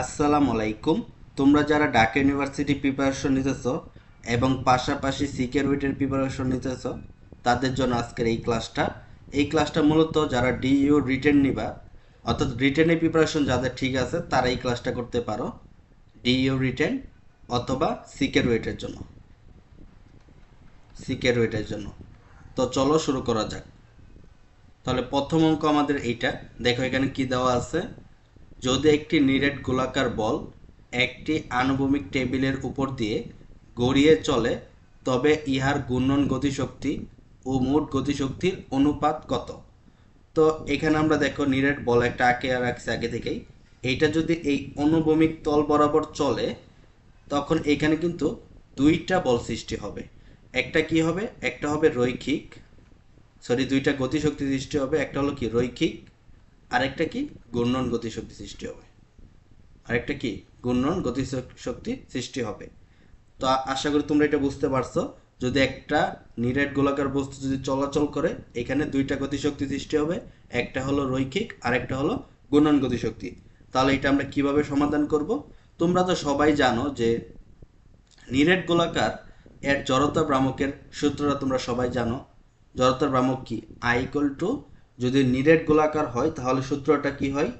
আসসালামু আলাইকুম। তোমরা যারা ঢাকা ইউনিভার্সিটি প্রিপারেশন নিতেছ এবং পাশাপাশি সিকিউরিটির প্রিপারেশন নিতেছ, তাদের জন্য আজকের এই ক্লাসটা এই ক্লাসটা মূলত যারা ডিইউ রিটেন নিবা, অর্থাৎ রিটেনের প্রিপারেশন যাদের ঠিক আছে, তারা এই ক্লাসটা করতে পারো। ডিইউ রিটেন অথবা সিকিউরিটির জন্য। সিকিউরিটির জন্য। তো চলো শুরু করা যাক। তাহলে প্রথম অঙ্ক আমাদের এইটা। দেখো এখানে কি দেওয়া আছে? যদি একটি নিরেট গোলাকার বল একটি আনুভূমিক টেবিলের উপর দিয়ে গড়িয়ে চলে, তবে ইহার ঘূর্ণন গতিশক্তি ও মোট গতিশক্তির অনুপাত কত? তো এখানে আমরা দেখো নিরেট বল একটা আঁকে রাখছি আগে থেকেই। এইটা যদি এই অনুভূমিক তল বরাবর চলে, তখন এখানে কিন্তু দুইটা বল সৃষ্টি হবে। একটা কি হবে? একটা হবে রৈখিক সরি দুইটা গতিশক্তি সৃষ্টি হবে, একটা হলো কি রৈখিক আরেকটা কি? ঘূর্ণন গতিশক্তি সৃষ্টি হবে। আরেকটা কি? ঘূর্ণন গতিশক্তি সৃষ্টি হবে। তো আশা করি তোমরা এটা বুঝতে পারছ। যদি একটা নিরেট গোলাকার বস্তু যদি চলাচল করে, এখানে দুইটা গতিশক্তি সৃষ্টি হবে। একটা হলো রৈখিক, আরেকটা হলো ঘূর্ণন গতিশক্তি। তাহলে এটা আমরা কীভাবে সমাধান করব? তোমরা তো সবাই জানো যে নিরেট গোলাকার এর জড়তা ভ্রামকের সূত্রটা তোমরা সবাই জানো। জড়তার ভ্রামক কি? আই ইকুয়াল টু যদি নিরেট গোলাকার হয়, তাহলে সূত্রটা কি হয়?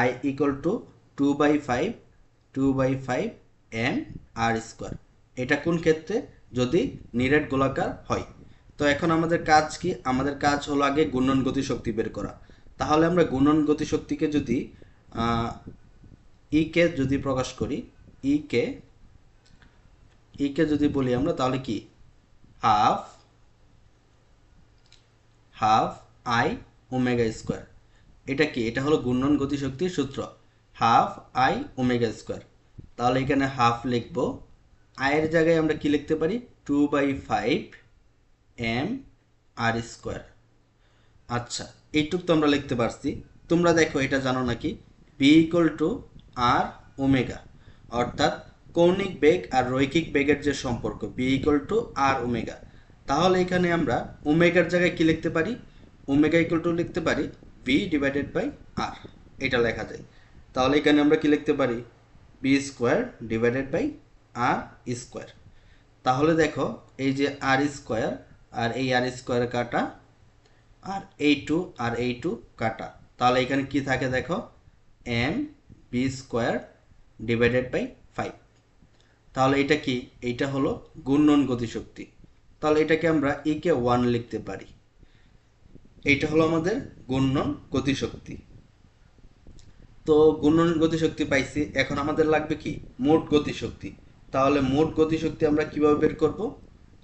I equal to two by five two by five M R square এটা কোন ক্ষেত্রে? যদি নিরেট গোলাকার হয়। তো এখন আমাদের কাজ কি? আমাদের কাজ হলো আগে গুণন গতিশক্তি বের করা। তাহলে আমরা গুণন গতিশক্তিকে যদি ই কে যদি প্রকাশ করি ই কে ই কে যদি বলি আমরা, তাহলে কি? Half half I omega square. এটা কি? এটা হলো ঘূর্ণন গতিশক্তির সূত্র। Half I omega square. তাহলে এখানে হাফ লিখব। আয়ের জায়গায় আমরা কি লিখতে পারি? Two by five M R square. আচ্ছা এইটুক তো আমরা লিখতে পারছি। তোমরা দেখো, এটা জানো নাকি? V equal to R omega অর্থাৎ কৌণিক বেগ আর রৈখিক বেগের যে সম্পর্ক V equal to R omega তাহলে এখানে আমরা ওমেগার জায়গায় কি লিখতে পারি? ওমেগা ইকুয়াল টু লিখতে পারি বি ডিভাইডেড বাই আর এটা লেখা যায়। তাহলে এখানে আমরা কি লিখতে পারি? V square divided by R square তাহলে দেখো, এই যে আর স্কোয়ার আর এই আর স্কোয়ার কাটা, আর এই টু আর এই টু কাটা। তাহলে এখানে কি থাকে দেখো? M V square divided by five তাহলে এটা কি? এইটা হলো গুণন গতিশক্তি। তাহলে এটাকে আমরা ই কে ওয়ান লিখতে পারি। এইটা হলো আমাদের ঘূর্ণন গতিশক্তি। তো ঘূর্ণন গতিশক্তি পাইছি, এখন আমাদের লাগবে কি? মোট গতিশক্তি। তাহলে মোট গতিশক্তি আমরা কীভাবে বের করব?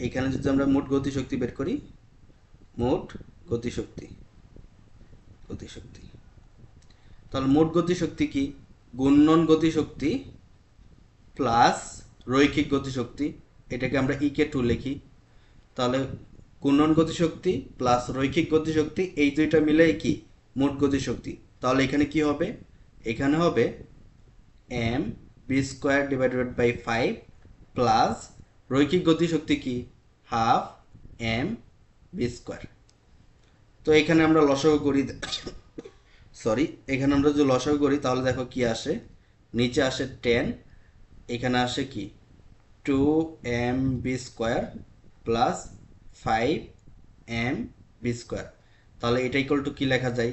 এখানে যদি আমরা মোট গতিশক্তি বের করি, মোট গতিশক্তি গতিশক্তি। তাহলে মোট গতিশক্তি কি? ঘূর্ণন গতিশক্তি প্লাস রৈখিক গতিশক্তি, এটাকে আমরা ইকে টু লিখি। তাহলে ঘূর্ণন গতিশক্তি প্লাস রৈখিক গতিশক্তি, এই দুইটা মিলে কি? মোট গতিশক্তি। তাহলে এখানে কি হবে? এখানে হবে M V square divided by five plus রৈখিক গতিশক্তি কি? হাফ এম বি স্কোয়ার তো এখানে আমরা লসাগু করি সরি এখানে আমরা যদি লসাগু করি, তাহলে দেখো কি আসে? নিচে আসে টেন এখানে আসে কি? Two M V square plus five M V square তাহলে এটা ইকুয়াল টু কী লেখা যায়?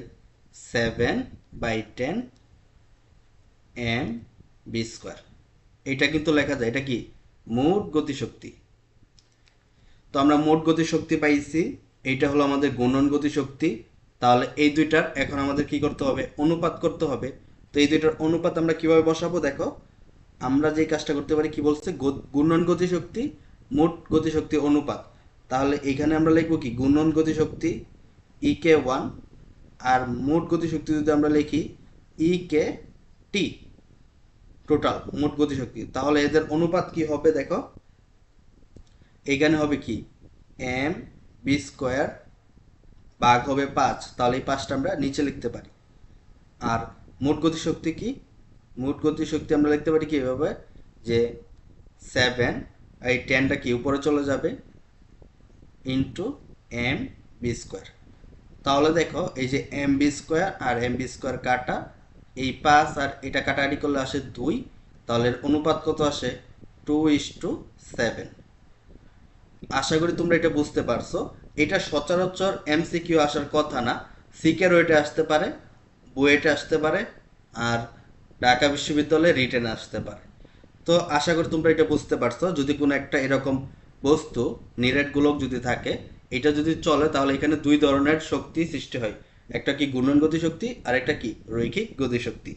Seven by ten M V square এটা কিন্তু লেখা যায়, এটা কি? মোট গতিশক্তি। তো আমরা মোট গতিশক্তি পাইছি এইটা হলো আমাদের গুণন গতিশক্তি। তাহলে এই দুইটার এখন আমাদের কি করতে হবে? অনুপাত করতে হবে। তো এই দুইটার অনুপাত আমরা কীভাবে বসাবো? দেখো, আমরা যে কাজটা করতে পারি, কি বলছে? গুণন গতিশক্তি, মোট গতিশক্তি অনুপাত। তাহলে এখানে আমরা লিখব কি? গুণন গতিশক্তি ই কে ওয়ান আর মোট গতিশক্তি যদি আমরা লিখি ই কে টি টোটাল মোট গতিশক্তি। তাহলে এদের অনুপাত কি হবে দেখো? এখানে হবে কি? এম বি স্কোয়ার বাঘ হবে পাঁচ। তাহলে এই পাঁচটা আমরা নিচে লিখতে পারি। আর মোট গতিশক্তি কি? মোট গতিশক্তি আমরা লিখতে পারি কি এভাবে? যে সেভেন এই টেনটা কি উপরে চলে যাবে? ইন্টু এম বি স্কোয়ার তাহলে দেখো, এই যে এম বি স্কোয়ার আর এম বি স্কোয়ার কাটা, এই পাঁচ আর এটা কাটাকাটি করলে আসে দুই, তাহলে অনুপাত কত আসে? টু ইস টু সেভেন আশা করি তোমরা এটা বুঝতে পারছ। এটা সচরাচর এমসিকিউ আসার কথা না সিকের ওয়েটে আসতে পারে, বুয়েটে আসতে পারে, আর ঢাকা বিশ্ববিদ্যালয়ে রিটেন আসতে পারে। তো আশা করি তোমরা এটা বুঝতে পারছ। যদি কোনো একটা এরকম বস্তু, নিরেট গোলক যদি থাকে, এটা যদি চলে, তাহলে এখানে দুই ধরনের শক্তি সৃষ্টি হয়। একটা কি গুণন গতিশক্তি আর একটা কি রৈখিক গতিশক্তি।